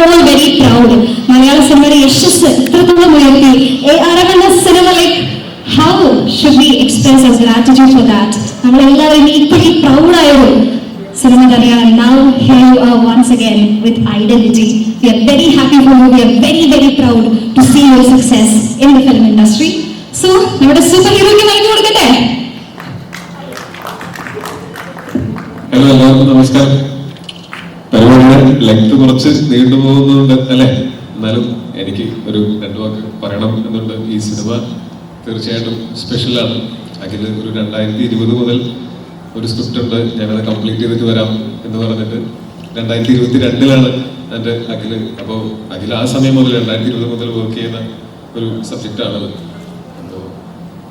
All very proud മലയാള സിനിമയുടെ യശസ് എത്രത്തോളം ഉയർത്തി എ ആർ എന്ന cinema like how should be expresses gratitude for that നമ്മളെല്ലാവരും ഈക്വലി പ്രൗഡായൊരു സിനിമ തന്നെയാണ് now here you are once again with identity we are very happy for you we are very very proud to see your success in the film industry so നമ്മുടെ super ഹീറോയ്ക്ക് നൽകി കൊടുക്കട്ടെ? Hello എല്ലാവർക്കും നമസ്കാരം. പരിപാടിയുടെ ലെങ്ത് കുറച്ച് നീണ്ടു പോകുന്നുണ്ട് അല്ലെ? എന്നാലും എനിക്ക് ഒരു രണ്ടു വാക്ക് പറയണം എന്നുണ്ട്. ഈ സിനിമ തീർച്ചയായിട്ടും സ്പെഷ്യലാണ് അഖിൽ ഒരു രണ്ടായിരത്തി ഇരുപത് മുതൽ ഒരു സ്ക്രിപ്റ്റ് ഉണ്ട്. ഞാനത് കംപ്ലീറ്റ് ചെയ്തിട്ട് വരാം എന്ന് പറഞ്ഞിട്ട് രണ്ടായിരത്തി ഇരുപത്തി രണ്ടിലാണ് എന്റെ അഖിൽ അപ്പോൾ അഖിൽ ആ സമയം മുതൽ രണ്ടായിരത്തി ഇരുപത് മുതൽ വർക്ക് ചെയ്യുന്ന ഒരു സബ്ജക്റ്റാണത് അപ്പോൾ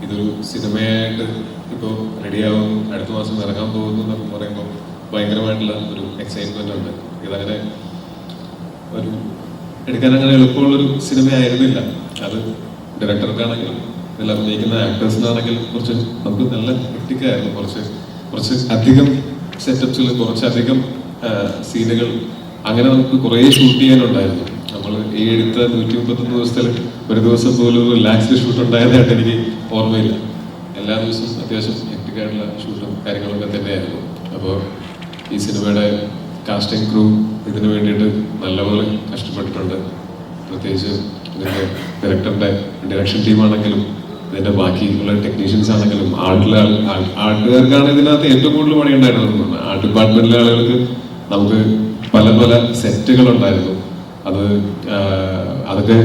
ഇതൊരു സിനിമയായിട്ട് ഇപ്പോൾ റെഡിയാവും അടുത്ത മാസം ഇറങ്ങാൻ പോകുന്നു എന്നൊക്കെ പറയുമ്പോൾ ഭയങ്കരമായിട്ടുള്ള ഒരു എക്സൈറ്റ്മെന്റ് ഉണ്ട്. ഇതങ്ങനെ ഒരു എടുക്കാൻ അങ്ങനെ എളുപ്പമുള്ളൊരു സിനിമയായിരുന്നില്ല. അത് ഡയറക്ടർക്കാണെങ്കിലും ഇതിൽ അഭിനയിക്കുന്ന ആക്ടേഴ്സിനാണെങ്കിലും കുറച്ച് നമുക്ക് നല്ല ഹെക്ടിക്കായിരുന്നു കുറച്ച് കുറച്ച് അധികം സെറ്റപ്സിൽ കുറച്ചധികം സീനുകൾ അങ്ങനെ നമുക്ക് കുറേ ഷൂട്ട് ചെയ്യാനുണ്ടായിരുന്നു. നമ്മൾ ഈ എടുത്ത നൂറ്റി മുപ്പത്തൊന്ന് ദിവസത്തിൽ ഒരു ദിവസം പോലും ഒരു റിലാക്സ്ഡ് ഷൂട്ട് ഉണ്ടായതായിട്ട് എനിക്ക് ഓർമ്മയില്ല. എല്ലാ ദിവസവും അത്യാവശ്യം ഹെക്ടിക്കായിട്ടുള്ള ഷൂട്ടും കാര്യങ്ങളൊക്കെ തന്നെയായിരുന്നു. അപ്പോൾ ഈ സിനിമയുടെ കാസ്റ്റിംഗ് ക്രൂ ഇതിനു വേണ്ടിയിട്ട് നല്ലപോലെ കഷ്ടപ്പെട്ടിട്ടുണ്ട്. പ്രത്യേകിച്ച് ഇതിന്റെ ഡയറക്ടറിന്റെ ഡയറക്ഷൻ ടീമാണെങ്കിലും ഇതിന്റെ ബാക്കിയുള്ള ടെക്നീഷ്യൻസ് ആണെങ്കിലും ആർട്ടിലെ ആർട്ടുകാർക്കാണ് ഇതിനകത്ത് ഏറ്റവും കൂടുതൽ പണി ഉണ്ടായിരുന്നത് ആർട്ട് ഡിപ്പാർട്ട്മെന്റിലെ ആളുകൾക്ക് നമുക്ക് പല പല സെറ്റുകൾ ഉണ്ടായിരുന്നു. അത് അതൊക്കെ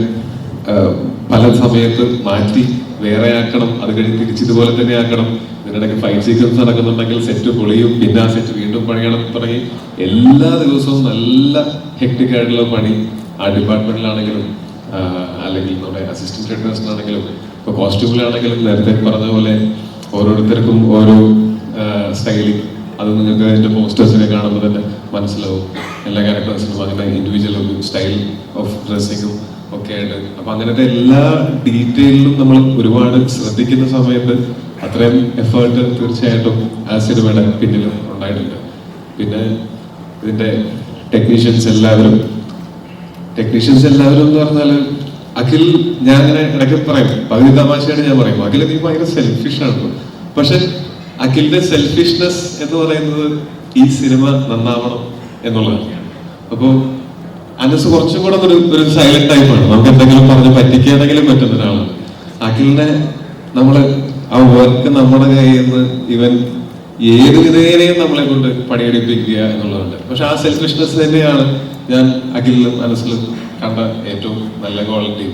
പല സമയത്ത് മാറ്റി വേറെ ആക്കണം അത് കഴിഞ്ഞ് തിരിച്ചിതുപോലെ തന്നെ ആക്കണം ഇതിനിടയ്ക്ക് ഫൈറ്റ് സീക്വൻസ് നടക്കുന്നുണ്ടെങ്കിൽ സെറ്റ് പൊളിയും പിന്നെ ആ സെറ്റ് വീണ്ടും പണിയണം തുടങ്ങി എല്ലാ ദിവസവും നല്ല ഹെക്ടിക് ആയിട്ടുള്ള പണി. ആ ഡിപ്പാർട്ട്മെന്റിലാണെങ്കിലും അല്ലെങ്കിൽ നമ്മുടെ അസിസ്റ്റന്റ് ഡയറക്ടേഴ്സിനാണെങ്കിലും ഇപ്പൊ കോസ്റ്റ്യൂമിലാണെങ്കിലും നേരത്തെ പറഞ്ഞ പോലെ ഓരോരുത്തർക്കും ഓരോ സ്റ്റൈലിംഗ് അത് നിങ്ങൾക്ക് അതിന്റെ പോസ്റ്റേഴ്സിനെ കാണുമ്പോൾ തന്നെ മനസ്സിലാവും. എല്ലാ ക്യാരക്ടേഴ്സിനും അങ്ങനെ ഇൻഡിവിജ്വൽ ഒരു സ്റ്റൈൽ ഓഫ് ഡ്രസ്സിങ്ങും ഒക്കെ ആയിട്ട്. അപ്പൊ അങ്ങനത്തെ എല്ലാ ഡീറ്റെയിലും നമ്മൾ ഒരുപാട് ശ്രദ്ധിക്കുന്ന സമയത്ത് അത്രയും എഫേർട്ട് തീർച്ചയായിട്ടും സിനിമയുടെ പിന്നിലും ഉണ്ടായിട്ടുണ്ട്. പിന്നെ ഇതിന്റെ ടെക്നീഷ്യൻസ് എല്ലാവരും ടെക്നീഷ്യൻസ് എല്ലാവരും എന്ന് പറഞ്ഞാൽ അഖിൽ ഞാൻ അങ്ങനെ ഇടയ്ക്ക് പറയും പകുതി തമാശയാണ് ഞാൻ പറയും അഖിൽ നീ ഭയങ്കര സെൽഫിഷ് ആണ് പക്ഷെ അഖിലിന്റെ സെൽഫിഷ്നെസ് എന്ന് പറയുന്നത് ഈ സിനിമ നന്നാവണം എന്നുള്ളതാണ്. അപ്പോ അനസ് കുറച്ചും കൂടെ ഒരു ഒരു സൈലന്റ് ടൈപ്പാണ് നമുക്ക് എന്തെങ്കിലും പറഞ്ഞ് പറ്റിക്കാനെങ്കിലും പറ്റുന്ന ഒരാളാണ്. അഖിലിനെ നമ്മൾ ആ വർക്ക് നമ്മുടെ കയ്യിൽ നിന്ന് ഇവൻ ഏത് വിധേനയും നമ്മളെ കൊണ്ട് പണിയെടുപ്പിക്കുക എന്നുള്ളതുണ്ട് പക്ഷെ ആ സെൽഫിഷ്നെസ് തന്നെയാണ് ഞാൻ അഖിലും മനസ്സിലും കണ്ട ഏറ്റവും നല്ല ക്വാളിറ്റി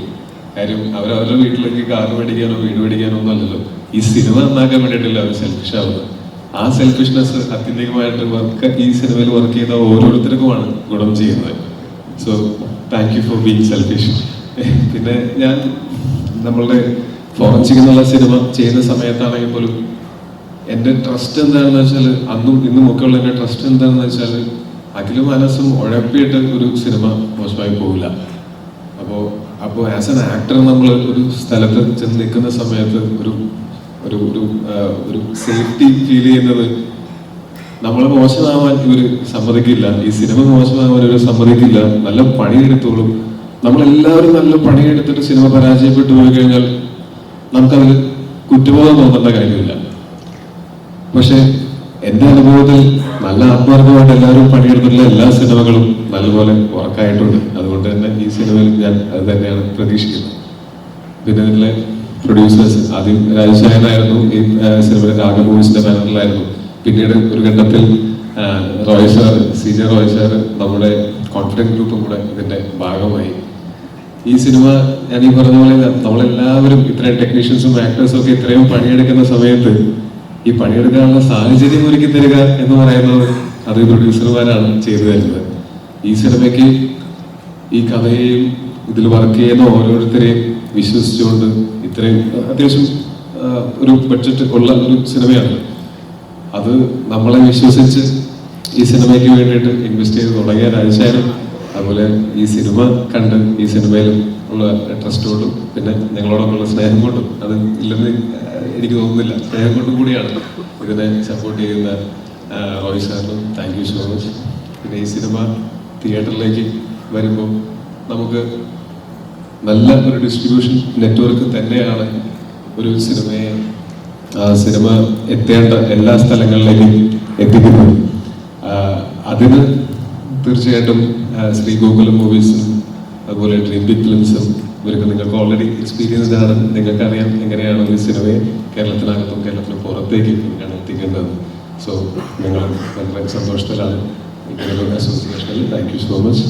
കാര്യം അവരവരുടെ വീട്ടിലേക്ക് കാർ മേടിക്കാനോ വീട് മേടിക്കാനോ ഒന്നും അല്ലല്ലോ. ഈ സിനിമ നന്നാക്കാൻ വേണ്ടിയിട്ടില്ല അവർ സെൽഫിഷ് ആവുന്നത്. ആ സെൽഫിഷ്നെസ് അത്യന്തികമായിട്ട് വർക്ക് ഈ സിനിമയിൽ വർക്ക് ചെയ്ത ഓരോരുത്തർക്കുമാണ് ഗുണം ചെയ്യുന്നത്. So thank you for being selfish പിന്നെ ഞാൻ നമ്മളുടെ ഫോറൻസിക് എന്നുള്ള സിനിമ ചെയ്യുന്ന സമയത്താണെങ്കിൽ പോലും എന്റെ ട്രസ്റ്റ് എന്താണെന്ന് വെച്ചാൽ അന്നും ഇന്നും ഒക്കെ ഉള്ള എന്റെ ട്രസ്റ്റ് എന്താണെന്ന് വെച്ചാൽ അഖിലും മനസ്സും ഉഴപ്പിയിട്ട് ഒരു സിനിമ മോശമായി പോകില്ല അപ്പോ അപ്പോൾ ആസ് എൻ ആക്ടർ നമ്മൾ ഒരു സ്ഥലത്ത് ചെന്ന് നിൽക്കുന്ന സമയത്ത് ഒരു ഒരു ഒരു ഒരു സേഫ്റ്റി ഫീൽ ചെയ്യുന്നത് നമ്മൾ മോശമാവാൻ ഇവർ സമ്മതിക്കില്ല. ഈ സിനിമ മോശമാവാൻ ഇവർ സമ്മതിക്കില്ല. നല്ല പണിയെടുത്തോളും. നമ്മളെല്ലാവരും നല്ല പണിയെടുത്തിട്ട് സിനിമ പരാജയപ്പെട്ടു പോയി കഴിഞ്ഞാൽ നമുക്കതിൽ കുറ്റബോധം തോന്നേണ്ട കാര്യമില്ല. പക്ഷെ എന്റെ അനുഭവത്തിൽ നല്ല ആത്മാർത്ഥമായിട്ട് എല്ലാവരും പണിയെടുത്തിട്ടുള്ള എല്ലാ സിനിമകളും നല്ലപോലെ ഉറക്കായിട്ടുണ്ട്. അതുകൊണ്ട് തന്നെ ഈ സിനിമയിൽ ഞാൻ അത് തന്നെയാണ് പ്രതീക്ഷിക്കുന്നത്. പിന്നെ ഇതിലെ പ്രൊഡ്യൂസേഴ്സ് ആദ്യം രാജശേഖരനായിരുന്നു ഈ സിനിമയുടെ രാഗ മൂവീസിന്റെ ബാനറിലായിരുന്നു. പിന്നീട് ഒരു ഘട്ടത്തിൽ Roy sir C J Roy sir നമ്മുടെ കോൺഫിഡൻസ് ഗ്രൂപ്പും കൂടെ ഇതിന്റെ ഭാഗമായി. ഈ സിനിമ ഞാൻ ഈ പറഞ്ഞ പോലെ നമ്മളെല്ലാവരും ഇത്രയും ടെക്നീഷ്യൻസും ആക്ടേഴ്സും ഒക്കെ ഇത്രയും പണിയെടുക്കുന്ന സമയത്ത് ഈ പണിയെടുക്കാനുള്ള സാഹചര്യം ഒരുക്കി തരിക എന്ന് പറയുന്നത് അത് പ്രൊഡ്യൂസർമാരാണ് ചെയ്തു തരുന്നത്. ഈ സിനിമയ്ക്ക് ഈ കഥയെയും ഇതിൽ വർക്ക് ചെയ്യുന്ന ഓരോരുത്തരെയും വിശ്വസിച്ചുകൊണ്ട് ഇത്രയും അത്യാവശ്യം ഒരു ബഡ്ജറ്റ് ഉള്ള ഒരു സിനിമയാണ്. അത് നമ്മളെ വിശ്വസിച്ച് ഈ സിനിമയ്ക്ക് വേണ്ടിയിട്ട് ഇൻവെസ്റ്റ് ചെയ്ത് തുടങ്ങിയ രാജശേഖരൻ അതുപോലെ ഈ സിനിമ കണ്ട് ഈ സിനിമയിലും ഉള്ള ട്രസ്റ്റ് കൊണ്ടും പിന്നെ ഞങ്ങളോടൊപ്പമുള്ള സ്നേഹം കൊണ്ടും അത് ഇല്ലെന്ന് എനിക്ക് തോന്നുന്നില്ല. സ്നേഹം കൊണ്ടും കൂടിയാണ് ഇതിനെ സപ്പോർട്ട് ചെയ്യുന്ന റോയ് സാറിനും താങ്ക് യു സോ മച്ച് പിന്നെ ഈ സിനിമ തിയേറ്ററിലേക്ക് വരുമ്പോൾ നമുക്ക് നല്ല ഒരു ഡിസ്ട്രിബ്യൂഷൻ നെറ്റ്വർക്ക് തന്നെയാണ് ഒരു സിനിമയെ ആ സിനിമ എത്തേണ്ട എല്ലാ സ്ഥലങ്ങളിലേക്കും എത്തിക്കുന്നത്. അതിന് തീർച്ചയായിട്ടും ശ്രീ ഗോകുലം മൂവീസും അതുപോലെ ഡ്രീം ബിഗ് ഫിലിംസും ഇവരൊക്കെ നിങ്ങൾക്ക് ഓൾറെഡി എക്സ്പീരിയൻസ്ഡ് ആണ് നിങ്ങൾക്കറിയാം എങ്ങനെയാണ് ഈ സിനിമയെ കേരളത്തിനകത്തും കേരളത്തിന് പുറത്തേക്ക് എങ്ങനെയാണ് എത്തിക്കേണ്ടത്. സോ നിങ്ങൾ വളരെ സന്തോഷത്തിലാണ് ഇങ്ങനെയുള്ള അസോസിയേഷനിൽ താങ്ക് യു സോ മച്ച്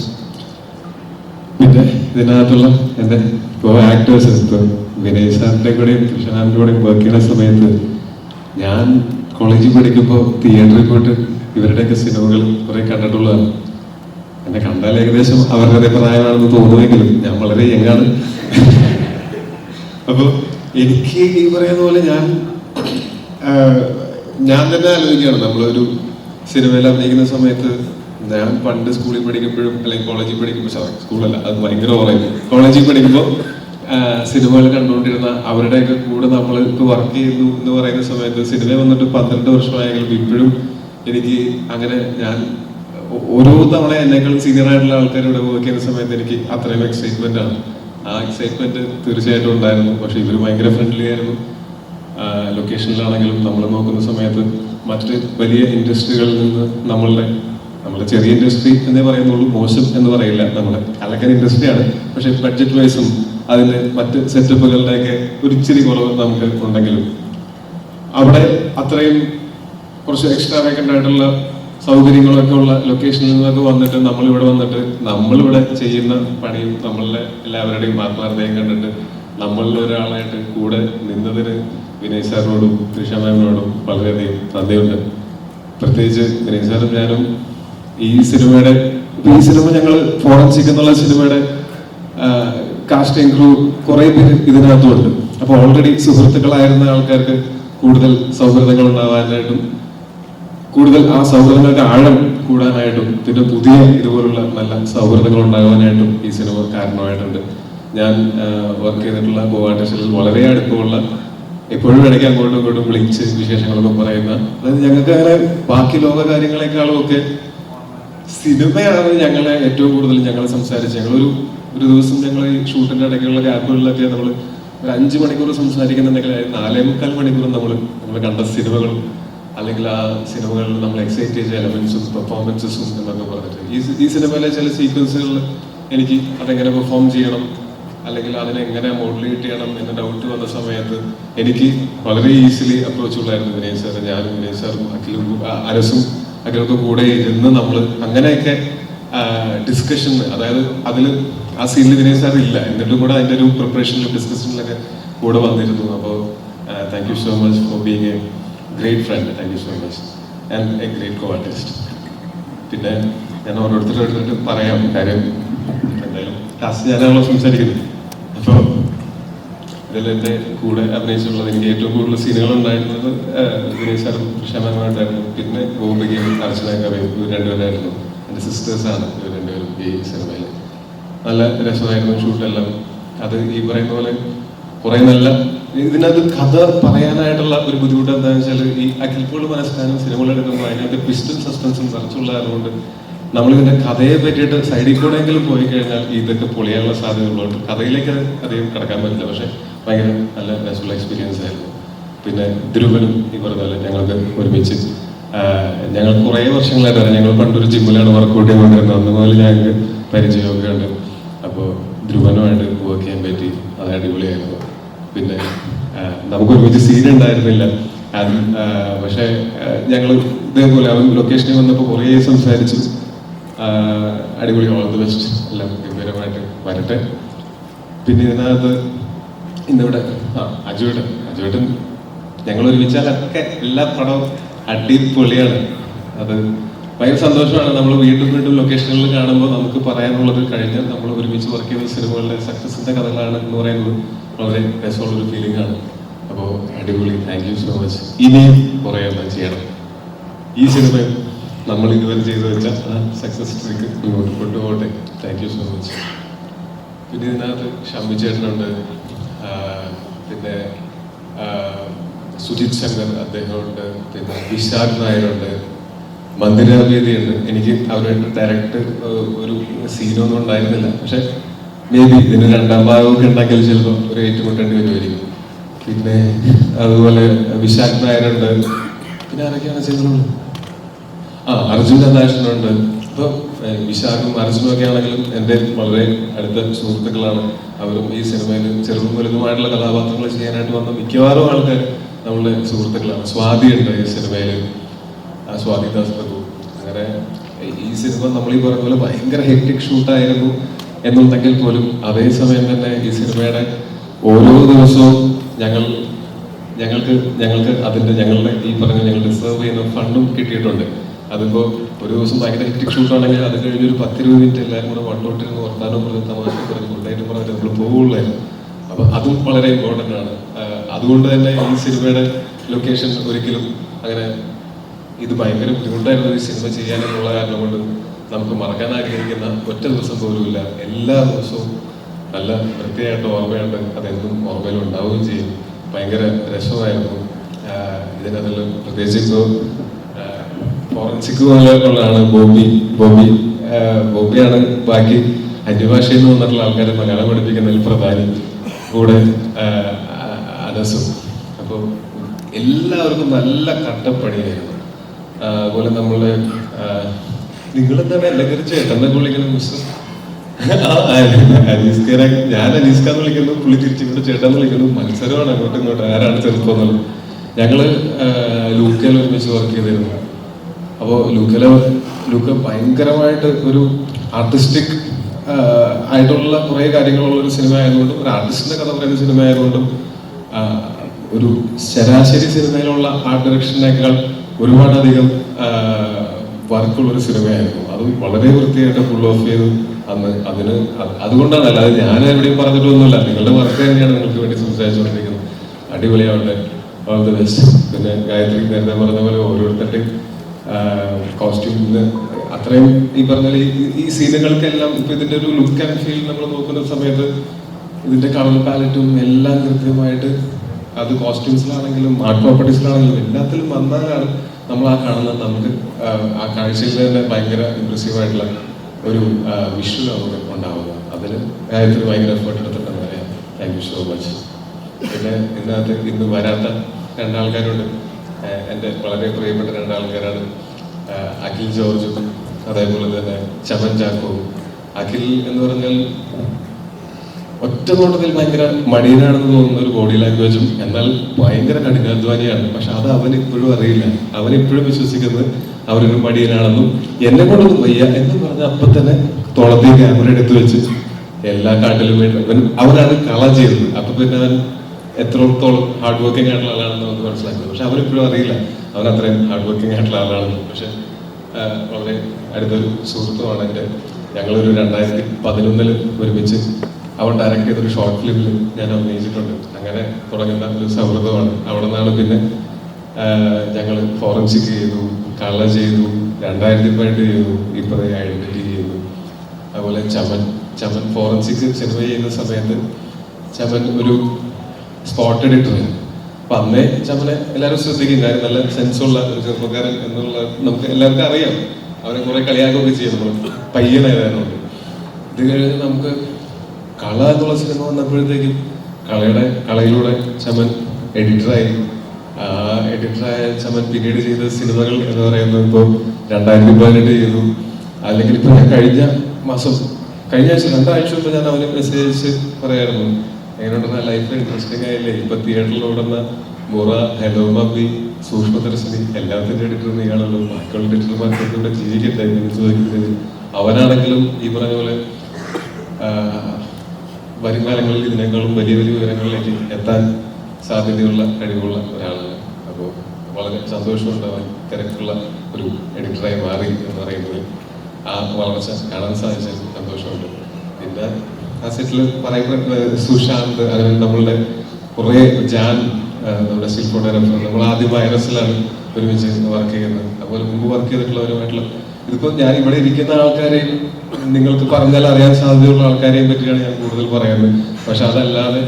പിന്നെ ഇതിനകത്തുള്ള എന്റെ ഇപ്പോൾ ആക്ടേഴ്സ് ഇപ്പം വിനയ് സാറിന്റെ കൂടെയും കൃഷ്ണാറിന്റെ കൂടെയും വർക്ക് ചെയ്യുന്ന സമയത്ത് ഞാൻ കോളേജിൽ പഠിക്കുമ്പോൾ തിയേറ്ററിൽ പോയിട്ട് ഇവരുടെയൊക്കെ സിനിമകൾ കുറേ കണ്ടിട്ടുള്ളതാണ്. എന്നെ കണ്ടാൽ ഏകദേശം അവരുടെ പ്രായമാണെന്ന് തോന്നുമെങ്കിലും ഞാൻ വളരെ യങ്ങാണ് അപ്പൊ എനിക്ക് ഈ പറയുന്ന പോലെ ഞാൻ ഞാൻ തന്നെ ആലോചിക്കുകയാണ്. നമ്മളൊരു സിനിമയിൽ അഭിനയിക്കുന്ന സമയത്ത് ഞാൻ പണ്ട് സ്കൂളിൽ പഠിക്കുമ്പോഴും അല്ലെങ്കിൽ കോളേജിൽ പഠിക്കുമ്പോൾ സോറി സ്കൂളല്ല അത് ഭയങ്കര ഓർമ്മ കോളേജിൽ പഠിക്കുമ്പോൾ സിനിമകൾ കണ്ടുകൊണ്ടിരുന്ന അവരുടെയൊക്കെ കൂടെ നമ്മൾ ഇപ്പോൾ വർക്ക് ചെയ്യുന്നു എന്ന് പറയുന്ന സമയത്ത് സിനിമ വന്നിട്ട് പന്ത്രണ്ട് വർഷമായെങ്കിലും ഇപ്പോഴും എനിക്ക് അങ്ങനെ ഞാൻ ഓരോ തവണ എന്നെക്കാൾ സീനിയർ ആയിട്ടുള്ള വർക്ക് ചെയ്യുന്ന സമയത്ത് എനിക്ക് അത്രയും എക്സൈറ്റ്മെന്റ് ആണ്. ആ എക്സൈറ്റ്മെന്റ് തീർച്ചയായിട്ടും ഉണ്ടായിരുന്നു. പക്ഷെ ഇവർ ഭയങ്കര ഫ്രണ്ട്ലി ആയിരുന്നു. ലൊക്കേഷനിലാണെങ്കിലും നമ്മൾ നോക്കുന്ന സമയത്ത് മറ്റ് വലിയ ഇൻഡസ്ട്രികളിൽ നിന്ന് നമ്മളുടെ നമ്മുടെ ചെറിയ ഇൻഡസ്ട്രി എന്നേ പറയുന്നുള്ളൂ മോശം എന്ന് പറയില്ല നമ്മുടെ കലക്കൻ ഇൻഡസ്ട്രിയാണ് പക്ഷെ ബഡ്ജറ്റ് വൈസും അതിന്റെ മറ്റ് സെറ്റപ്പുകളുടെയൊക്കെ ഒരു ഇച്ചിരി കുറവ് നമുക്ക് ഉണ്ടെങ്കിലും അവിടെ അത്രയും കുറച്ച് എക്സ്ട്രാ വേക്കന്റ് ആയിട്ടുള്ള സൗകര്യങ്ങളൊക്കെ ഉള്ള ലൊക്കേഷനിൽ നിന്നൊക്കെ വന്നിട്ട് നമ്മളിവിടെ വന്നിട്ട് നമ്മളിവിടെ ചെയ്യുന്ന പണിയും നമ്മളുടെ എല്ലാവരുടെയും ആത്മാർത്ഥതയും കണ്ടിട്ട് നമ്മളിൽ ഒരാളായിട്ട് കൂടെ നിന്നതിന് വിനയ് സാറിനോടും തൃഷ മാമിനോടും വളരെയധികം നന്ദിയുണ്ട്. പ്രത്യേകിച്ച് വിനയ് സാറും ഞാനും ഈ സിനിമയുടെ ഈ സിനിമ ഞങ്ങൾ ഫോറൻസിക് എന്നുള്ള സിനിമയുടെ കാസ്റ്റിംഗ് ക്രൂ കുറെ പേര് ഇതിനകത്തുണ്ട്. അപ്പൊ ഓൾറെഡി സുഹൃത്തുക്കളായിരുന്ന ആൾക്കാർക്ക് കൂടുതൽ സൗഹൃദങ്ങൾ ഉണ്ടാവാനായിട്ടും കൂടുതൽ ആ സൗഹൃദങ്ങളുടെ ആഴം കൂടാനായിട്ടും പിന്നെ പുതിയ ഇതുപോലുള്ള നല്ല സൗഹൃദങ്ങൾ ഉണ്ടാകാനായിട്ടും ഈ സിനിമ കാരണമായിട്ടുണ്ട്. ഞാൻ വർക്ക് ചെയ്തിട്ടുള്ള ഗോവാട്ടേഷനിൽ വളരെ അടുപ്പമുള്ള എപ്പോഴും ഇടയ്ക്ക് അങ്ങോട്ടും ഇങ്ങോട്ടും വിളിച്ച് വിശേഷങ്ങളൊക്കെ പറയുന്ന അതായത് ഞങ്ങൾക്ക് അങ്ങനെ ബാക്കി ലോക കാര്യങ്ങളെക്കാളും ഒക്കെ സിനിമയാണ് ഞങ്ങളെ ഏറ്റവും കൂടുതൽ ഞങ്ങൾ സംസാരിച്ച് ഞങ്ങളൊരു ഒരു ദിവസം ഞങ്ങൾ ഈ ഷൂട്ടിന്റെ ഇടയ്ക്കുള്ള ഗ്യാപ്പുകളിലൊക്കെ നമ്മൾ ഒരു അഞ്ച് മണിക്കൂർ സംസാരിക്കുന്നുണ്ടെങ്കിൽ നാലേ മുക്കാൽ മണിക്കൂർ നമ്മൾ നമ്മൾ കണ്ട സിനിമകളും അല്ലെങ്കിൽ ആ സിനിമകളിൽ നമ്മൾ എക്സൈറ്റ് ചെയ്ത എലമെന്റ്സും പെർഫോമൻസസും എന്നൊക്കെ പറഞ്ഞിട്ട്. ഈ ഈ സിനിമയിലെ ചില സീക്വൻസുകളിൽ എനിക്ക് അതെങ്ങനെ പെർഫോം ചെയ്യണം? അല്ലെങ്കിൽ അതിനെങ്ങനെ മോഡുലേറ്റ് ചെയ്യണം എന്ന ഡൗട്ട് വന്ന സമയത്ത് എനിക്ക് വളരെ ഈസിലി അപ്രോച്ചബിൾ ആയിരുന്നു വിനയ് സാർ ഞാനും വിനയ് സാറും അഖിലും അരസും അഖിലൊക്കെ കൂടെ ഇരുന്ന് നമ്മൾ അങ്ങനെയൊക്കെ ഡിസ്കഷൻ അതായത് അതിൽ ആ സീനിൽ വിനയ് സാർ ഇല്ല. എന്നിട്ടും കൂടെ അതിന്റെ ഒരു പ്രിപ്പറേഷനിലും ഡിസ്കഷനിലൊക്കെ കൂടെ വന്നിരുന്നു. അപ്പോൾ thank you so much for being a great friend thank you so much and a great co artist പിന്നെ ഞാൻ ഓരോരുത്തരോട് പറയാം കാര്യം. എന്തായാലും ലാസ്റ്റ് ഞാനാണല്ലോ സംസാരിക്കുന്നത് അപ്പോൾ ഇതിൽ എന്റെ കൂടെ അഭിനയിച്ചിട്ടുള്ളത് എനിക്ക് ഏറ്റവും കൂടുതൽ സീനുകൾ ഉണ്ടായിരുന്നത് വിനയ് സാറും പിന്നെ ഗോപികയും അർച്ചന കവിയും ഇവർ രണ്ടുപേരായിരുന്നു. എന്റെ സിസ്റ്റേഴ്സാണ് ഇവർ രണ്ടുപേരും ഈ സിനിമയിൽ. നല്ല രസമായിരുന്നു ഷൂട്ടെല്ലാം. അത് ഈ പറയുന്ന പോലെ കുറെ നല്ല ഇതിനകത്ത് കഥ പറയാനായിട്ടുള്ള ഒരു ബുദ്ധിമുട്ട് എന്താണെന്ന് വെച്ചാൽ ഈ അഖിൽപോൾ മനസ്സിലാനും സിനിമകൾ എടുക്കുമ്പോൾ അതിനകത്ത് ട്വിസ്റ്റും സസ്പെൻസും നിറച്ചുള്ളതുകൊണ്ട് നമ്മൾ ഇതിന്റെ കഥയെ പറ്റിയിട്ട് സൈഡിൽ കൂടെയെങ്കിലും പോയി കഴിഞ്ഞാൽ ഇതൊക്കെ പൊളിയാനുള്ള സാധ്യതകളുണ്ട് കഥയിലേക്ക് അധികം കിടക്കാൻ പറ്റില്ല. പക്ഷെ ഭയങ്കര നല്ല രസമുള്ള എക്സ്പീരിയൻസ് ആയിരുന്നു. പിന്നെ ധ്രുവനും ഈ പറഞ്ഞ ഞങ്ങൾക്ക് ഒരുമിച്ച് ഞങ്ങൾ കുറേ വർഷങ്ങളായിട്ട് ഞങ്ങൾ പണ്ടൊരു ജിമ്മിലാണ് വർക്കൗട്ട് ചെയ്തുകൊണ്ടിരുന്നത്. അന്ന് മുതൽ ഞങ്ങൾക്ക് പരിചയമൊക്കെ ഉണ്ട്. അപ്പോൾ ധ്രുവനുമായിട്ട് വർക്ക് ചെയ്യാൻ പറ്റി. അത് അടിപൊളിയായിരുന്നു. പിന്നെ നമുക്ക് ഒരുമിച്ച് സീൻ ഉണ്ടായിരുന്നില്ല. അത് പക്ഷേ ഞങ്ങൾ ഇതേപോലെ അവൻ ലൊക്കേഷനിൽ വന്നപ്പോൾ കുറേ സംസാരിച്ചു. അടിപൊളി ഓൾ ദി ബെസ്റ്റ് എല്ലാം ഗംഭീരമായിട്ട് വരട്ടെ. പിന്നെ ഇതിനകത്ത് ഇന്നിവിടെ ആ അജുവേട്ടൻ അജുവേട്ടൻ ഞങ്ങൾ ഒരുമിച്ചാലൊക്കെ എല്ലാ പടവും അടിപൊളിയാണ്. അത് ഭയങ്കര സന്തോഷമാണ്. നമ്മൾ വീണ്ടും വീണ്ടും ലൊക്കേഷനുകളിൽ കാണുമ്പോൾ നമുക്ക് പറയാനുള്ളത് കഴിഞ്ഞാൽ നമ്മൾ ഒരുമിച്ച് വർക്ക് ചെയ്ത സിനിമകളുടെ സക്സസിന്റെ കഥകളാണ് എന്ന് പറയുന്നത്. വളരെ രസമുള്ളൊരു ഫീലിംഗ് ആണ്. അപ്പോൾ അടിപൊളി. താങ്ക് യു സോ മച്ച് ഇനിയും കുറേ എണ്ണം ചെയ്യണം. ഈ സിനിമ നമ്മൾ ഇതുവരെ ചെയ്തു വെച്ച ആ സക്സസ് ട്രിക്ക് മുന്നോട്ട് കൊണ്ടുപോകട്ടെ. താങ്ക് യു സോ മച്ച് പിന്നെ ഇതിനകത്ത് ഷമ്മി ചേട്ടനുണ്ട്. പിന്നെ സുജിത് ശങ്കർ അദ്ദേഹമുണ്ട്. പിന്നെ വിശാൽ നായരുണ്ട്. മന്ദിരാവേദിയുണ്ട് എനിക്ക് അവരുടെ ഡയറക്റ്റ് ഒരു സീനൊന്നും ഉണ്ടായിരുന്നില്ല. പക്ഷെ മേ ബി ഇതിന് രണ്ടാം ഭാഗമൊക്കെ ഉണ്ടാക്കിയാൽ ചിലപ്പോൾ ഒരു ഏറ്റുമുട്ടേണ്ടി വരുമായിരിക്കും. പിന്നെ അതുപോലെ വിശാഖ് നായരുണ്ട്. പിന്നെ ആരൊക്കെയാണ് ചെയ്തിട്ടുള്ളത്? ആ അർജുൻ രാധാകൃഷ്ണനുണ്ട്. അപ്പൊ വിശാഖും അർജുനും ഒക്കെ ആണെങ്കിലും എന്റെ വളരെ അടുത്ത സുഹൃത്തുക്കളാണ്. അവരും ഈ സിനിമയിൽ ചെറുതും വലുതുമായിട്ടുള്ള കഥാപാത്രങ്ങൾ ചെയ്യാനായിട്ട് വന്ന മിക്കവാറും ആൾക്കാർ നമ്മളുടെ സുഹൃത്തുക്കളാണ്. സ്വാതി ഉണ്ട് ഈ സിനിമയിൽ. സ്വാതി ദാസ് പ്രഭു. അങ്ങനെ ഈ സിനിമ നമ്മൾ ഈ പറഞ്ഞ പോലെ ഭയങ്കര ഹെക്ടിക് ഷൂട്ടായിരുന്നു എന്നുണ്ടെങ്കിൽ പോലും അതേസമയം തന്നെ ഈ സിനിമയുടെ ഓരോ ദിവസവും ഞങ്ങൾ ഞങ്ങൾക്ക് ഞങ്ങൾക്ക് അതിന്റെ ഞങ്ങളുടെ ഈ പറഞ്ഞ ഞങ്ങൾ റിസർവ് ചെയ്യുന്ന ഫണ്ടും കിട്ടിയിട്ടുണ്ട്. അതിപ്പോൾ ഒരു ദിവസം ഭയങ്കര ഹെക്ടിക് ഷൂട്ടാണെങ്കിൽ അത് കഴിഞ്ഞ് ഒരു പത്ത് ഇരുപത് മിനിറ്റ് എല്ലാവരും കൂടെ വണ്ടോട്ടിരുന്ന് വർത്താനം പറഞ്ഞ് തമാശ പറഞ്ഞ് കൊണ്ടായിട്ട് പറഞ്ഞ് നമ്മൾ പോകുള്ളായിരുന്നു അപ്പോൾ അതും വളരെ ഇമ്പോർട്ടന്റ് ആണ്. അതുകൊണ്ട് തന്നെ ഈ സിനിമയുടെ ലൊക്കേഷൻ ഒരിക്കലും അങ്ങനെ ഇത് ഭയങ്കര ബുദ്ധിമുട്ടായിരുന്നു ഈ സിനിമ ചെയ്യാനെന്നുള്ള കാരണം കൊണ്ട് നമുക്ക് മറക്കാൻ ആഗ്രഹിക്കുന്ന ഒറ്റ ദിവസം പോലുമില്ല. എല്ലാ ദിവസവും നല്ല വൃത്തിയായിട്ട് ഓർമ്മയുണ്ട് അതെന്നും ഓർമ്മയിൽ ഉണ്ടാവുകയും ചെയ്യും. ഭയങ്കര രസമായിരുന്നു. ഇതിനകത്തിൽ പ്രത്യേകിച്ച് ഇപ്പോൾ ഫോറൻസിക് പോലെയുള്ളതാണ് ബോബി. ബോബി ബോബിയാണ് ബാക്കി അന്യഭാഷയിൽ നിന്ന് വന്നിട്ടുള്ള ആൾക്കാരെ മലയാളം പഠിപ്പിക്കുന്നതിൽ പ്രധാനി. കൂടെ അനസും. അപ്പോൾ എല്ലാവർക്കും നല്ല കട്ടപ്പണിയായിരുന്നു അതുപോലെ നമ്മൾ നിങ്ങളെന്താണ് എന്നെ കയറി ചേട്ടനെ വിളിക്കുന്നത് മിസ്റ്റർ അനീസ്കരെ ഞാൻ അനീസ്കാന്ന് വിളിക്കുന്നു. പുള്ളി തിരിച്ചിങ്ങോട്ട് ചേട്ടാന്ന് വിളിക്കുന്നു. മത്സരമാണ് അങ്ങോട്ടും ഇങ്ങോട്ടും. ആരാണ് ചെറുപ്പം എന്നുള്ളത്. ഞങ്ങൾ ലൂക്കയിൽ ഒരുമിച്ച് വർക്ക് ചെയ്തിരുന്നു. അപ്പോൾ ലൂക്കയിലെ ലൂക്ക ഭയങ്കരമായിട്ട് ഒരു ആർട്ടിസ്റ്റിക് ആയിട്ടുള്ള കുറേ കാര്യങ്ങളുള്ള ഒരു സിനിമ ആയതുകൊണ്ടും ഒരു ആർട്ടിസ്റ്റിന്റെ കഥ പറയുന്ന സിനിമ ആയതുകൊണ്ടും ഒരു ശരാശരി സിനിമയിലുള്ള ആർട്ട് ഡയറക്ഷനേക്കാൾ ഒരുപാടധികം വർക്കുള്ള ഒരു സിനിമയായിരുന്നു. അത് വളരെ വൃത്തിയായിട്ട് ഫുൾ ഓഫ് ചെയ്ത് അന്ന് അതിന് അത് അതുകൊണ്ടാണ് അല്ലാതെ ഞാൻ എവിടെയും പറഞ്ഞിട്ടൊന്നുമില്ല. നിങ്ങളുടെ വർക്ക് തന്നെയാണ് നിങ്ങൾക്ക് വേണ്ടി സംസാരിച്ചുകൊണ്ടിരിക്കുന്നത്. അടിപൊളിയാവട്ടെ. ഓൾ ദി ബെസ്റ്റ് പിന്നെ ഗായത്രി നേരത്തെ പറഞ്ഞ പോലെ ഓരോരുത്തരുടെയും കോസ്റ്റ്യൂമിന് അത്രയും ഈ പറഞ്ഞ ഈ സീനുകൾക്കെല്ലാം ഇപ്പൊ ഇതിന്റെ ഒരു ലുക്ക് ആൻഡ് ഫീൽ നമ്മൾ നോക്കുന്ന സമയത്ത് ഇതിന്റെ കളർ പാലറ്റും എല്ലാം കൃത്യമായിട്ട് അത് കോസ്റ്റ്യൂംസിലാണെങ്കിലും ആർട്ട് പ്രോപ്പർട്ടീസിലാണെങ്കിലും എല്ലാത്തിലും വന്നാലാണ് നമ്മൾ ആ കാണുന്നത്. നമുക്ക് ആ, കാഴ്ചയിൽ തന്നെ ഭയങ്കര ഇമ്പ്രസീവ് ആയിട്ടുള്ള ഒരു വിഷ്വൽ നമുക്ക് ഉണ്ടാവുക. അതിൽ കാര്യത്തിൽ ഭയങ്കര എഫേർട്ട് എടുത്തിട്ടുണ്ട് പറയാം. താങ്ക് യു സോ മച്ച് പിന്നെ ഇതിനകത്ത് ഇന്ന് വരാത്ത രണ്ടാൾക്കാരുണ്ട്. എന്റെ വളരെ പ്രിയപ്പെട്ട രണ്ടാൾക്കാരാണ് അഖിൽ ജോർജും അതേപോലെ തന്നെ ചമൻ ചാക്കോവും. അഖിൽ എന്ന് പറഞ്ഞാൽ ഒറ്റ നോട്ടത്തിൽ ഭയങ്കര മടിയനാണെന്ന് തോന്നുന്ന ഒരു ബോഡി ലാംഗ്വേജും എന്നാൽ ഭയങ്കര കഠിനാധ്വാനിയാണ്. പക്ഷെ അത് അവൻ ഇപ്പോഴും അറിയില്ല. അവൻ ഇപ്പോഴും വിശ്വസിക്കുന്നത് അവരൊരു മടിയനാണെന്നും എന്നെ കൊണ്ടൊന്നും വയ്യ എന്ന് പറഞ്ഞ അപ്പൊ തന്നെ തോളത്തെ ക്യാമറ എടുത്തു വെച്ച് എല്ലാ കാട്ടിലും അവൻ അവനാണ് കള ചെയ്തത് അപ്പൊ പിന്നെ അവൻ എത്രത്തോളം ഹാർഡ് വർക്കിംഗ് ആയിട്ടുള്ള ആളാണെന്ന് നമുക്ക് മനസ്സിലാക്കുന്നത് പക്ഷെ അവരിപ്പോഴും അറിയില്ല. അവൻ അത്രയും ഹാർഡ് വർക്കിംഗ് ആയിട്ടുള്ള ആളാണെന്ന്. പക്ഷെ വളരെ അടുത്തൊരു സുഹൃത്തുമാണ് എന്റെ. ഞങ്ങളൊരു രണ്ടായിരത്തി പതിനൊന്നിൽ ഒരുമിച്ച് അവൻ ഡയറക്റ്റ് ചെയ്തൊരു ഷോർട്ട് ഫിലിമിൽ ഞാൻ അഭിനയിച്ചിട്ടുണ്ട്. അങ്ങനെ തുടങ്ങുന്ന ഒരു സൗഹൃദമാണ്. അവിടെ നിന്നാണ് പിന്നെ ഞങ്ങൾ ഫോറൻസിക് ചെയ്തു കള്ള ചെയ്തു രണ്ടായിരത്തി പതിനെട്ട് ചെയ്തു ഇപ്പോഴേ ഐഡന്റിറ്റി ചെയ്തു അതുപോലെ ചമൻ ചമൻ ഫോറൻസിക് സിനിമ ചെയ്യുന്ന സമയത്ത് ചമൻ ഒരു സ്പോട്ട് എഡിറ്റർ അപ്പൊ അന്നേ ചമനെ എല്ലാവരും ശ്രദ്ധിക്കും കാര്യം നല്ല സെൻസുള്ള ഒരു ചെറുപ്പക്കാരൻ എന്നുള്ള നമുക്ക് എല്ലാവർക്കും അറിയാം. അവനെ കുറെ കളിയാക്കുകയൊക്കെ ചെയ്യും നമ്മൾ പയ്യനായതുകൊണ്ട് ഇത് കഴിഞ്ഞ് നമുക്ക് കള എന്നുള്ള സിനിമ വന്നപ്പോഴത്തേക്കും കളയുടെ കളയിലൂടെ ചമൻ എഡിറ്ററായി എഡിറ്ററായ ചമൻ പിന്നീട് ചെയ്ത സിനിമകൾ എന്ന് പറയുന്നത് ഇപ്പോൾ രണ്ടായിരത്തി പതിനെട്ട് ചെയ്തു. അല്ലെങ്കിൽ ഇപ്പൊ ഞാൻ കഴിഞ്ഞ മാസം കഴിഞ്ഞ ആഴ്ച രണ്ടാഴ്ച മുമ്പ് ഞാൻ അവന് മെസ്സേജ് അയച്ച് പറയായിരുന്നു. എങ്ങനെയുണ്ടെന്ന ലൈഫ് ഇൻട്രസ്റ്റിംഗ് ആയില്ലേ? ഇപ്പൊ തിയേറ്ററിൽ ഓടുന്ന മുറ ഹലോ മബി സൂക്ഷ്മദർശിനി എല്ലാത്തിന്റെ എഡിറ്റർ നീയാണല്ലോ. ബാക്കിയുള്ള എഡിറ്റർമാർക്ക് ഇവിടെ ജീവിക്കട്ടെ ചോദിക്കുന്നത് അവനാണെങ്കിലും ഈ പറഞ്ഞ പോലെ വരും കാലങ്ങളിൽ ഇതിനേക്കാളും വലിയ വലിയ ഉയരങ്ങളിലേക്ക് എത്താൻ സാധ്യതയുള്ള കഴിവുള്ള ഒരാളാണ്. അപ്പോൾ വളരെ സന്തോഷമുണ്ട് അവൻ തിരക്കുള്ള ഒരു എഡിറ്ററായി മാറി എന്ന് പറയുന്നത്. ആ വളർച്ച കാണാൻ സാധിച്ചതിൽ സന്തോഷമുണ്ട്. പിന്നെ ആ സെറ്റിൽ പറയുമ്പോൾ സുശാന്ത് അല്ലെങ്കിൽ നമ്മളുടെ കുറേ ജാൻ നമ്മുടെ സിൽഫോട്ടോഗ്രാഫർ ഫോട്ടോഗ്രാഫർ നമ്മൾ ആദ്യം വൈറസിലാണ് ഒരുമിച്ച് വർക്ക് ചെയ്യുന്നത്. അതുപോലെ മുമ്പ് വർക്ക് ചെയ്തിട്ടുള്ളവരുമായിട്ടുള്ള ഇതിപ്പോ ഞാൻ ഇവിടെ ഇരിക്കുന്ന ആൾക്കാരെയും നിങ്ങൾക്ക് പറഞ്ഞാൽ അറിയാൻ സാധ്യതയുള്ള ആൾക്കാരെയും പറ്റിയാണ് ഞാൻ കൂടുതൽ പറയുന്നത്. പക്ഷെ അതല്ലാതെ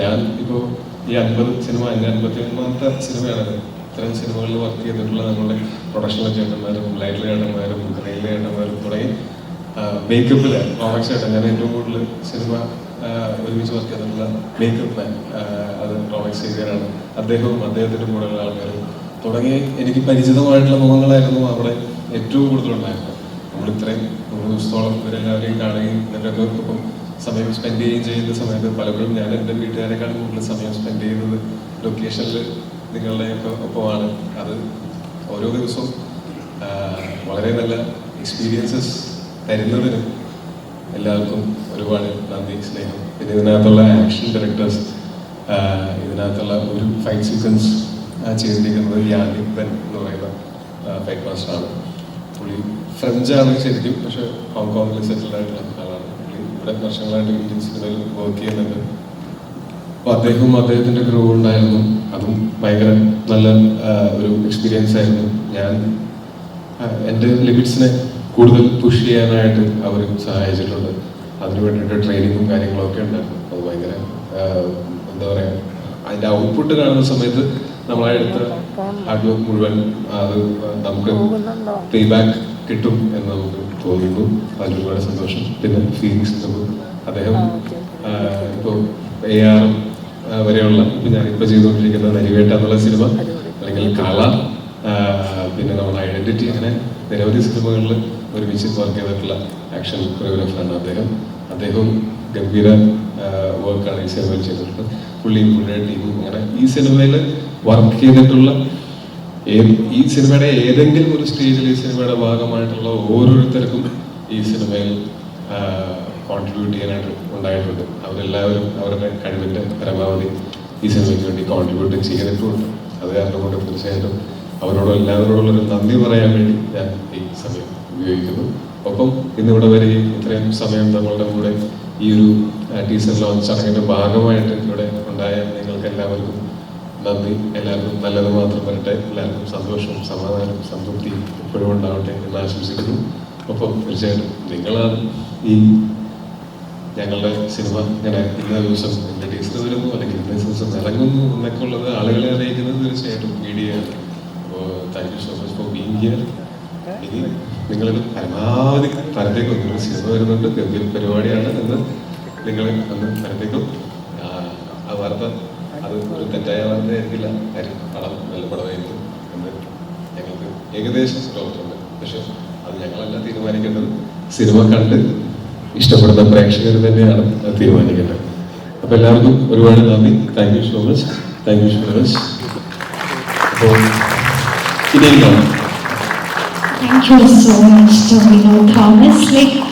ഞാൻ ഇപ്പോ ഈ അൻപത് സിനിമ എന്റെ അൻപത്തി ഒന്നാമത്തെ സിനിമയാണ്. ഇത്തരം സിനിമകളിൽ വർക്ക് ചെയ്തിട്ടുള്ള നമ്മുടെ പ്രൊഡക്ഷണൽ ചേട്ടന്മാരും ലൈറ്റിലെ ചേട്ടന്മാരും റെയിൽ ചേട്ടന്മാരും തുടങ്ങി മേക്കപ്പിൽ റോമക്സ് ചേട്ടൻ ഞാൻ ഏറ്റവും കൂടുതൽ സിനിമ ഒരുമിച്ച് വർക്ക് ചെയ്തിട്ടുള്ള മേക്കപ്പ് മാൻ അത് റോമക്സ് സേവിയറാണ് അദ്ദേഹവും അദ്ദേഹത്തിന്റെ കൂടെയുള്ള ആൾക്കാരും. തുടങ്ങി എനിക്ക് പരിചിതമായിട്ടുള്ള മുഖങ്ങളായിരുന്നു അവിടെ ഏറ്റവും കൂടുതലുണ്ടായിരുന്നു നമ്മൾ ഇത്രയും നൂറ് ദിവസത്തോളം ഇവരെല്ലാവരെയും കാണുകയും ഇവരൊക്കെ ഒപ്പം സമയം സ്പെൻഡ് ചെയ്യുകയും ചെയ്യുന്ന സമയത്ത് പലപ്പോഴും ഞാൻ എന്റെ വീട്ടുകാരെക്കാളും കൂടുതൽ സമയം സ്പെൻഡ് ചെയ്യുന്നത് ലൊക്കേഷനിൽ നിങ്ങളുടെയൊക്കെ ഒപ്പമാണ്. അത് ഓരോ ദിവസവും വളരെ നല്ല എക്സ്പീരിയൻസസ് തരുന്നതിന് എല്ലാവർക്കും ഒരുപാട് നന്ദി സ്നേഹം. പിന്നെ ഇതിനകത്തുള്ള ആക്ഷൻ ഡയറക്ടേഴ്സ് ഇതിനകത്തുള്ള ഒരു ഫൈറ്റ് സീക്വൻസ് ചെയ്തിരിക്കുന്നത് ബെൻ എന്ന് പറയുന്ന ഫൈറ്റ് മാസ്റ്ററാണ് പുള്ളി ഫ്രഞ്ചാണ് ശരിക്കും പക്ഷെ ഹോങ്കോങ്ങിൽ സെറ്റിൽഡ് ആയിട്ടുള്ള ആളാണ്. പുള്ളി ഇവിടെ വർഷങ്ങളായിട്ട് ഇന്ത്യൻ സിനിമയിൽ വർക്ക് ചെയ്യുന്നുണ്ട്. അപ്പോൾ അദ്ദേഹവും അദ്ദേഹത്തിന്റെ ക്രൂ ഉണ്ടായിരുന്നു. അതും ഭയങ്കര നല്ല ഒരു എക്സ്പീരിയൻസ് ആയിരുന്നു. ഞാൻ എന്റെ ലിമിറ്റ്സിനെ കൂടുതൽ പുഷ് ചെയ്യാനായിട്ട് അവർ സഹായിച്ചിട്ടുണ്ട്. അതിനു വേണ്ടിയിട്ട് ട്രെയിനിങ്ങും കാര്യങ്ങളൊക്കെ ഉണ്ടായിരുന്നു. അത് ഭയങ്കര എന്താ പറയാ അതിന്റെ ഔട്ട്പുട്ട് കാണുന്ന സമയത്ത് നമ്മളെ എടുത്ത ഹാർഡ് വർക്ക് മുഴുവൻ അത് നമുക്ക് പേ ബാക്ക് കിട്ടും എന്ന് നമുക്ക് തോന്നുന്നു. അതിൽ ഒരുപാട് സന്തോഷം. പിന്നെ ഫീലിങ്സ് നമുക്ക് അദ്ദേഹം ഇപ്പോൾ ഇപ്പോ എ ആർ വരെയുള്ള ഞാൻ ഞാനിപ്പോ ചെയ്തുകൊണ്ടിരിക്കുന്ന നരിവേട്ട എന്നുള്ള സിനിമ. അല്ലെങ്കിൽ കള പിന്നെ നമ്മുടെ ഐഡന്റിറ്റി അങ്ങനെ നിരവധി സിനിമകളിൽ ഒരുമിച്ച് വർക്ക് ചെയ്തിട്ടുള്ള ആക്ഷൻ കൊറിയോഗ്രാഫറാണ് അദ്ദേഹം. അദ്ദേഹവും ഗംഭീര വർക്കാണ് ഈ സിനിമയിൽ ചെയ്തിട്ടുള്ളത്. പുള്ളിയും പുള്ളിയുടെ ടീമും അങ്ങനെ ഈ സിനിമയിൽ വർക്ക് ചെയ്തിട്ടുള്ള ഈ സിനിമയുടെ ഏതെങ്കിലും ഒരു സ്റ്റേജിൽ ഈ സിനിമയുടെ ഭാഗമായിട്ടുള്ള ഓരോരുത്തർക്കും ഈ സിനിമയിൽ കോൺട്രിബ്യൂട്ട് ചെയ്യാനായിട്ട് ഉണ്ടായിട്ടുണ്ട്. അവരെല്ലാവരും അവരുടെ കഴിവിന്റെ പരമാവധി ഈ സിനിമയ്ക്ക് വേണ്ടി കോൺട്രിബ്യൂട്ട് ചെയ്തിട്ടുമുണ്ട് അത് കാരണം കൊണ്ട് തീർച്ചയായിട്ടും അവരോട് എല്ലാവരോടുള്ള ഒരു നന്ദി പറയാൻ വേണ്ടി ഞാൻ ഈ സമയം ഉപയോഗിക്കുന്നു. ഒപ്പം ഇന്നിവിടെ വരികയും ഇത്രയും സമയം നമ്മളുടെ കൂടെ ഈ ഒരു ടീസർ ലോഞ്ച് ചടങ്ങിന്റെ ഭാഗമായിട്ട് ഇവിടെ ഉണ്ടായ നിങ്ങൾക്ക് എല്ലാവർക്കും നന്ദി. എല്ലാവർക്കും നല്ലത് മാത്രം വരട്ടെ. എല്ലാവർക്കും സന്തോഷവും സമാധാനവും സംതൃപ്തിയും എപ്പോഴും ഉണ്ടാവട്ടെ എന്ന് ആശംസിക്കുന്നു. ഒപ്പം തീർച്ചയായിട്ടും നിങ്ങളാണ് ഈ ഞങ്ങളുടെ സിനിമ ഇങ്ങനെ ഇന്ന ദിവസം എന്റെ ടീച്ചർ വരുന്നു അല്ലെങ്കിൽ ഇന്ന ദിവസം ഇറങ്ങുന്നു എന്നൊക്കെ ഉള്ളത് ആളുകളെ അറിയിക്കുന്നത് തീർച്ചയായിട്ടും മീഡിയ ആണ്. അപ്പോൾ thank you so much for being here ഇനി നിങ്ങൾ പരമാവധി തരത്തേക്ക് നിങ്ങൾ സിനിമ വരുന്നുണ്ട്. ഗംഭീര പരിപാടിയാണ് എന്ന് നിങ്ങൾ അന്ന് തരത്തേക്കും ആ, വാർത്ത അത് ഒരു തെറ്റായ വാർത്തയായിരിക്കില്ല കാര്യം പടം നല്ല പടമായിരിക്കും എന്ന് ഞങ്ങൾക്ക് ഏകദേശം ഉറപ്പുണ്ട്. പക്ഷെ അത് ഞങ്ങളല്ല തീരുമാനിക്കേണ്ടത്. സിനിമ കണ്ട് ഇഷ്ടപ്പെടുന്ന പ്രേക്ഷകർ തന്നെയാണ് തീരുമാനിക്കേണ്ടത്. അപ്പൊ എല്ലാവർക്കും ഒരുപാട് നന്ദി. Thank you so much thank you so much അപ്പോൾ ഇനിയും കാണാം. Thank you so much, Tomino Thomas. Like,